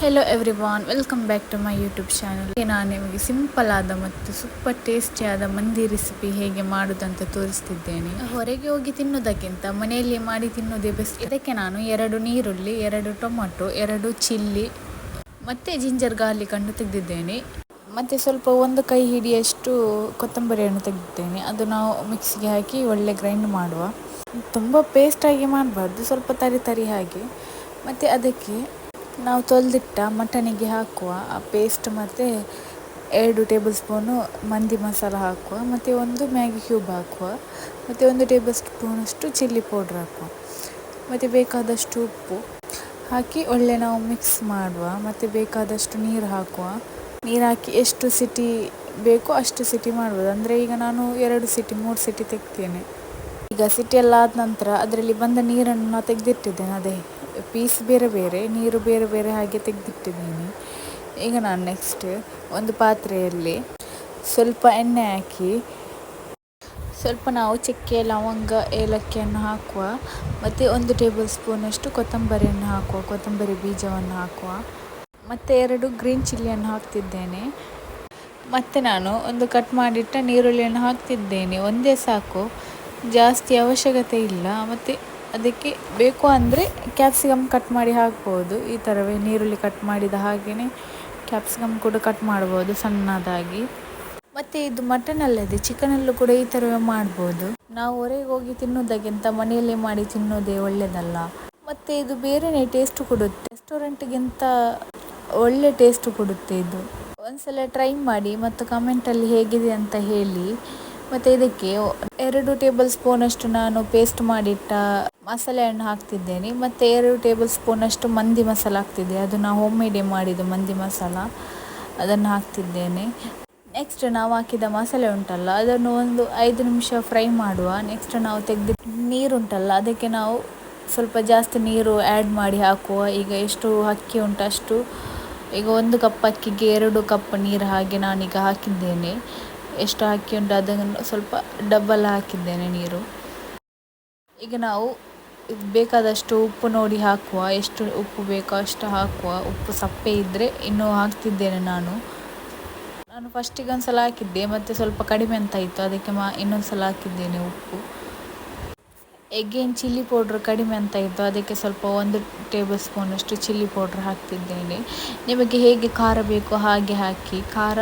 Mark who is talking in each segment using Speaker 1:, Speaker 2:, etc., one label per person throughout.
Speaker 1: Hello everyone welcome back to my YouTube channel ನಾನು ನಿಮಗೆ simple ಆದ ಮತ್ತು ಸೂಪರ್ ಟೇಸ್ಟಿಯಾದ ಮಂದಿ ರೆಸಿಪಿ ಹೇಗೆ ಮಾಡೋದಂತ ತೋರಿಸ್ತಿದ್ದೇನೆ. ಹೊರಗೆ ಹೋಗಿ ತಿನ್ನೋದಕ್ಕಿಂತ ಮನೆಯಲ್ಲಿ ಮಾಡಿ ತಿನ್ನೋದೇ ಬೆಸ್ಟ್ ಇದಕ್ಕೆ ನಾನು ಎರಡು ನೀರುಳ್ಳಿ, ಎರಡು ಟೊಮೊಟೊ, ಎರಡು ಚಿಲ್ಲಿ, ಮತ್ತು ಜಿಂಜರ್ ಗಾರ್ಲಿಕ್ ಕಂಡು ತೆಗೆದಿದ್ದೇನೆ. ಮತ್ತು ಸ್ವಲ್ಪ ಒಂದು ಕೈ ಹಿಡಿಯಷ್ಟು ಕೊತ್ತಂಬರಿಯನ್ನು ತೆಗೆದಿದ್ದೇನೆ. ಅದು ನಾವು ಮಿಕ್ಸಿಗೆ ಹಾಕಿ ಒಳ್ಳೆ ಗ್ರೈಂಡ್ ಮಾಡುವ. ತುಂಬ ಪೇಸ್ಟಾಗಿ ಮಾಡಬಾರ್ದು, ಸ್ವಲ್ಪ ತರಿ ತರಿ ಹಾಗೆ. ಮತ್ತು ಅದಕ್ಕೆ ನಾವು ತೊಳೆದಿಟ್ಟ ಮಟನಿಗೆ ಹಾಕುವ, ಆ ಪೇಸ್ಟ್ ಮತ್ತು ಎರಡು ಟೇಬಲ್ ಸ್ಪೂನು ಮಂದಿ ಮಸಾಲ ಹಾಕುವ, ಮತ್ತು ಒಂದು ಮ್ಯಾಗಿ ಕ್ಯೂಬ್ ಹಾಕುವ, ಮತ್ತು ಒಂದು ಟೇಬಲ್ ಸ್ಪೂನಷ್ಟು ಚಿಲ್ಲಿ ಪೌಡ್ರ್ ಹಾಕುವ. ಮತ್ತು ಬೇಕಾದಷ್ಟು ಉಪ್ಪು ಹಾಕಿ ಒಳ್ಳೆ ನಾವು ಮಿಕ್ಸ್ ಮಾಡುವ, ಮತ್ತು ಬೇಕಾದಷ್ಟು ನೀರು ಹಾಕುವ. ನೀರು ಹಾಕಿ ಎಷ್ಟು ಸಿಟಿ ಬೇಕೋ ಅಷ್ಟು ಸಿಟಿ ಮಾಡ್ಬೋದು. ಅಂದರೆ ಈಗ ನಾನು ಎರಡು ಸಿಟಿ, ಮೂರು ಸಿಟಿ ತೆಗ್ತೇನೆ. ಈಗ ಸಿಟಿ ಎಲ್ಲ ಆದ ನಂತರ ಅದರಲ್ಲಿ ಬಂದ ನೀರನ್ನು ನಾನು ತೆಗೆದಿಟ್ಟಿದ್ದೇನೆ, ಅದೇ. ಪೀಸ್ ಬೇರೆ ಬೇರೆ, ನೀರು ಬೇರೆ ಬೇರೆ ಹಾಗೆ ತೆಗೆದಿಟ್ಟಿದ್ದೀನಿ. ಈಗ ನಾನು ನೆಕ್ಸ್ಟ್ ಒಂದು ಪಾತ್ರೆಯಲ್ಲಿ ಸ್ವಲ್ಪ ಎಣ್ಣೆ ಹಾಕಿ, ಸ್ವಲ್ಪ ನಾವು ಚಕ್ಕೆ, ಲವಂಗ, ಏಲಕ್ಕಿಯನ್ನು ಹಾಕುವ, ಮತ್ತು ಒಂದು ಟೇಬಲ್ ಸ್ಪೂನಷ್ಟು ಕೊತ್ತಂಬರಿಯನ್ನು ಹಾಕುವ, ಕೊತ್ತಂಬರಿ ಬೀಜವನ್ನು ಹಾಕುವ. ಮತ್ತು ಎರಡು ಗ್ರೀನ್ ಚಿಲ್ಲಿಯನ್ನು ಹಾಕ್ತಿದ್ದೇನೆ. ಮತ್ತು ನಾನು ಒಂದು ಕಟ್ ಮಾಡಿಟ್ಟ ನೀರುಳ್ಳಿಯನ್ನು ಹಾಕ್ತಿದ್ದೇನೆ. ಒಂದೇ ಸಾಕು. ಜಾಸ್ತಿ ಅವಶ್ಯಕತೆ ಇಲ್ಲ. ಮತ್ತು ಅದಕ್ಕೆ ಬೇಕು ಅಂದರೆ ಕ್ಯಾಪ್ಸಿಕಮ್ ಕಟ್ ಮಾಡಿ ಹಾಕ್ಬೋದು. ಈ ಥರವೇ ನೀರುಳ್ಳಿ ಕಟ್ ಮಾಡಿದ ಹಾಗೆಯೇ ಕ್ಯಾಪ್ಸಿಕಮ್ ಕೂಡ ಕಟ್ ಮಾಡ್ಬೋದು ಸಣ್ಣದಾಗಿ. ಮತ್ತು ಇದು ಮಟನ್ ಅಲ್ಲದೆ ಚಿಕನಲ್ಲೂ ಕೂಡ ಈ ಥರವೇ ಮಾಡ್ಬೋದು. ನಾವು ಹೊರಗೆ ಹೋಗಿ ತಿನ್ನೋದಕ್ಕಿಂತ ಮನೆಯಲ್ಲೇ ಮಾಡಿ ತಿನ್ನೋದೇ ಒಳ್ಳೆಯದಲ್ಲ ಮತ್ತು ಇದು ಬೇರೆಯೇ ಟೇಸ್ಟ್ ಕೊಡುತ್ತೆ. ರೆಸ್ಟೋರೆಂಟ್ಗಿಂತ ಒಳ್ಳೆ ಟೇಸ್ಟ್ ಕೊಡುತ್ತೆ ಇದು. ಒಂದ್ಸಲ ಟ್ರೈ ಮಾಡಿ ಮತ್ತು ಕಮೆಂಟಲ್ಲಿ ಹೇಗಿದೆ ಅಂತ ಹೇಳಿ. ಮತ್ತು ಇದಕ್ಕೆ ಎರಡು ಟೇಬಲ್ ಸ್ಪೂನಷ್ಟು ನಾನು ಪೇಸ್ಟ್ ಮಾಡಿಟ್ಟ ಮಸಾಲೆಯನ್ನು ಹಾಕ್ತಿದ್ದೇನೆ. ಮತ್ತು ಎರಡು ಟೇಬಲ್ ಸ್ಪೂನಷ್ಟು ಮಂದಿ ಮಸಾಲ ಹಾಕ್ತಿದ್ದೆ. ಅದು ನಾವು ಹೋಮ್ ಮೇಡೇ ಮಾಡಿದ್ದು ಮಂದಿ ಮಸಾಲ. ಅದನ್ನು ಹಾಕ್ತಿದ್ದೇನೆ. ನೆಕ್ಸ್ಟ್ ನಾವು ಹಾಕಿದ ಮಸಾಲೆ ಉಂಟಲ್ಲ, ಅದನ್ನು ಒಂದು ಐದು ನಿಮಿಷ ಫ್ರೈ ಮಾಡುವ. ನೆಕ್ಸ್ಟ್ ನಾವು ತೆಗೆದು ನೀರುಂಟಲ್ಲ ಅದಕ್ಕೆ ನಾವು ಸ್ವಲ್ಪ ಜಾಸ್ತಿ ನೀರು ಆ್ಯಡ್ ಮಾಡಿ ಹಾಕುವ. ಈಗ ಎಷ್ಟು ಅಕ್ಕಿ ಉಂಟು ಅಷ್ಟು, ಈಗ ಒಂದು ಕಪ್ ಅಕ್ಕಿಗೆ ಎರಡು ಕಪ್ ನೀರು ಹಾಗೆ ನಾನೀಗ ಹಾಕಿದ್ದೇನೆ. ಎಷ್ಟು ಅಕ್ಕಿ ಉಂಟು ಅದನ್ನು ಸ್ವಲ್ಪ ಡಬ್ಬಲ್ ಹಾಕಿದ್ದೇನೆ ನೀರು. ಈಗ ನಾವು ಬೇಕಾದಷ್ಟು ಉಪ್ಪು ನೋಡಿ ಹಾಕುವ, ಎಷ್ಟು ಉಪ್ಪು ಬೇಕೋ ಅಷ್ಟು ಹಾಕುವ, ಉಪ್ಪು ಸಪ್ಪೆ ಇದ್ದರೆ ಇನ್ನೂ ಹಾಕ್ತಿದ್ದೇನೆ ನಾನು. ನಾನು ಫಸ್ಟಿಗೆ ಒಂದು ಸಲ ಹಾಕಿದ್ದೆ, ಮತ್ತು ಸ್ವಲ್ಪ ಕಡಿಮೆ ಅಂತ ಇತ್ತು, ಅದಕ್ಕೆ ಮಾ ಇನ್ನೊಂದು ಸಲ ಹಾಕಿದ್ದೇನೆ ಉಪ್ಪು. ಎಗೇನ್ ಚಿಲ್ಲಿ ಪೌಡ್ರ್ ಕಡಿಮೆ ಅಂತ ಇತ್ತು, ಅದಕ್ಕೆ ಸ್ವಲ್ಪ ಒಂದು ಟೇಬಲ್ ಸ್ಪೂನಷ್ಟು ಚಿಲ್ಲಿ ಪೌಡ್ರ್ ಹಾಕ್ತಿದ್ದೇನೆ. ನಿಮಗೆ ಹೇಗೆ ಖಾರ ಬೇಕೋ ಹಾಗೆ ಹಾಕಿ, ಖಾರ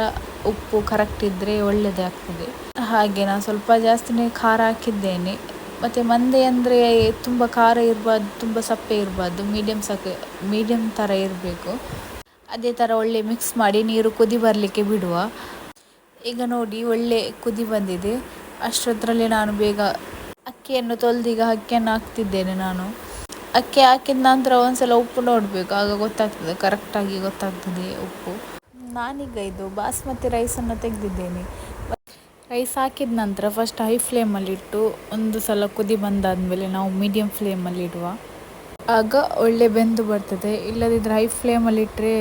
Speaker 1: ಉಪ್ಪು ಕರೆಕ್ಟ್ ಇದ್ದರೆ ಒಳ್ಳೆಯದಾಗ್ತದೆ ಹಾಗೆ ನಾನು ಸ್ವಲ್ಪ ಜಾಸ್ತಿನೇ ಖಾರ ಹಾಕಿದ್ದೇನೆ. ಮತ್ತು ಮಂದೆ ಅಂದರೆ ತುಂಬ ಖಾರ ಇರಬಾರ್ದು, ತುಂಬ ಸಪ್ಪೆ ಇರಬಾರ್ದು ಮೀಡಿಯಮ್ ಸಕ್ಕೆ ಮೀಡಿಯಮ್ ಥರ ಇರಬೇಕು. ಅದೇ ಥರ ಒಳ್ಳೆ ಮಿಕ್ಸ್ ಮಾಡಿ ನೀರು ಕುದಿ ಬರಲಿಕ್ಕೆ ಬಿಡುವ. ಈಗ ನೋಡಿ ಒಳ್ಳೆ ಕುದಿ ಬಂದಿದೆ. ಅಷ್ಟೊತ್ತರಲ್ಲಿ ನಾನು ಬೇಗ ಅಕ್ಕಿಯನ್ನು ತೊಳೆದೀಗ ಅಕ್ಕಿಯನ್ನು ಹಾಕ್ತಿದ್ದೇನೆ ನಾನು. ಅಕ್ಕಿ ಹಾಕಿದ ನಂತರ ಒಂದ್ಸಲ ಉಪ್ಪು ನೋಡಬೇಕು, ಆಗ ಗೊತ್ತಾಗ್ತದೆ ಕರೆಕ್ಟಾಗಿ ಗೊತ್ತಾಗ್ತದೆ ಉಪ್ಪು. ನಾನೀಗ ಇದು ಬಾಸ್ಮತಿ ರೈಸನ್ನು ತೆಗೆದಿದ್ದೇನೆ. ರೈಸ್ ಹಾಕಿದ ನಂತರ ಫಸ್ಟ್ ಹೈ ಫ್ಲೇಮಲ್ಲಿಟ್ಟು ಒಂದು ಸಲ ಕುದಿ ಬಂದಾದಮೇಲೆ ನಾವು ಮೀಡಿಯಮ್ ಫ್ಲೇಮಲ್ಲಿಡುವ ಆಗ ಒಳ್ಳೆ ಬೆಂದು ಬರ್ತದೆ. ಇಲ್ಲದಿದ್ದರೆ ಹೈ ಫ್ಲೇಮಲ್ಲಿಟ್ಟರೆ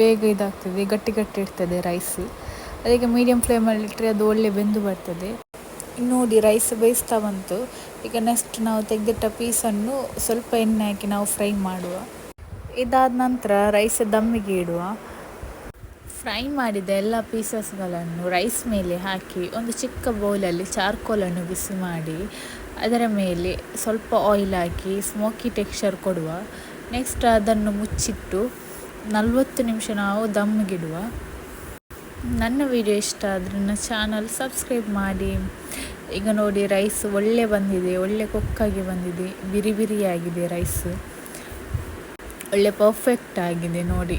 Speaker 1: ಬೇಗ ಇದಾಗ್ತದೆ, ಗಟ್ಟಿ ಗಟ್ಟಿ ಇರ್ತದೆ ರೈಸ್ ಅದಕ್ಕೆ ಮೀಡಿಯಮ್ ಫ್ಲೇಮಲ್ಲಿಟ್ಟರೆ ಅದು ಒಳ್ಳೆ ಬೆಂದು ಬರ್ತದೆ. ನೋಡಿ ರೈಸ್ ಬೇಯಿಸ್ತಾ ಬಂತು. ಈಗ ನೆಕ್ಸ್ಟ್ ನಾವು ತೆಗೆದಿಟ್ಟ ಪೀಸನ್ನು ಸ್ವಲ್ಪ ಎಣ್ಣೆ ಹಾಕಿ ನಾವು ಫ್ರೈ ಮಾಡುವ. ಇದಾದ ನಂತರ ರೈಸ್ ದಮ್ಮಿಗೆ ಇಡುವ. ಫ್ರೈ ಮಾಡಿದ ಎಲ್ಲ ಪೀಸಸ್ಗಳನ್ನು ರೈಸ್ ಮೇಲೆ ಹಾಕಿ ಒಂದು ಚಿಕ್ಕ ಬೌಲಲ್ಲಿ ಚಾರ್ಕೋಲನ್ನು ಬಿಸಿ ಮಾಡಿ, ಅದರ ಮೇಲೆ ಸ್ವಲ್ಪ ಆಯಿಲ್ ಹಾಕಿ ಸ್ಮೋಕಿ ಟೆಕ್ಸ್ಚರ್ ಕೊಡುವ. ನೆಕ್ಸ್ಟ್ ಅದನ್ನು ಮುಚ್ಚಿಟ್ಟು ನಲವತ್ತು ನಿಮಿಷ ನಾವು ದಮ್ಗಿಡುವ ನನ್ನ ವಿಡಿಯೋ ಇಷ್ಟ ಆದರೆ ನನ್ನ ಚಾನಲ್ ಸಬ್ಸ್ಕ್ರೈಬ್ ಮಾಡಿ. ಈಗ ನೋಡಿ ರೈಸ್ ಒಳ್ಳೆ ಬಂದಿದೆ, ಒಳ್ಳೆ ಕೊಕ್ಕಾಗಿ ಬಂದಿದೆ, ಬಿರಿ ಬಿರಿಯಾಗಿದೆ ರೈಸ್ ಒಳ್ಳೆ ಪರ್ಫೆಕ್ಟ್ ಆಗಿದೆ ನೋಡಿ.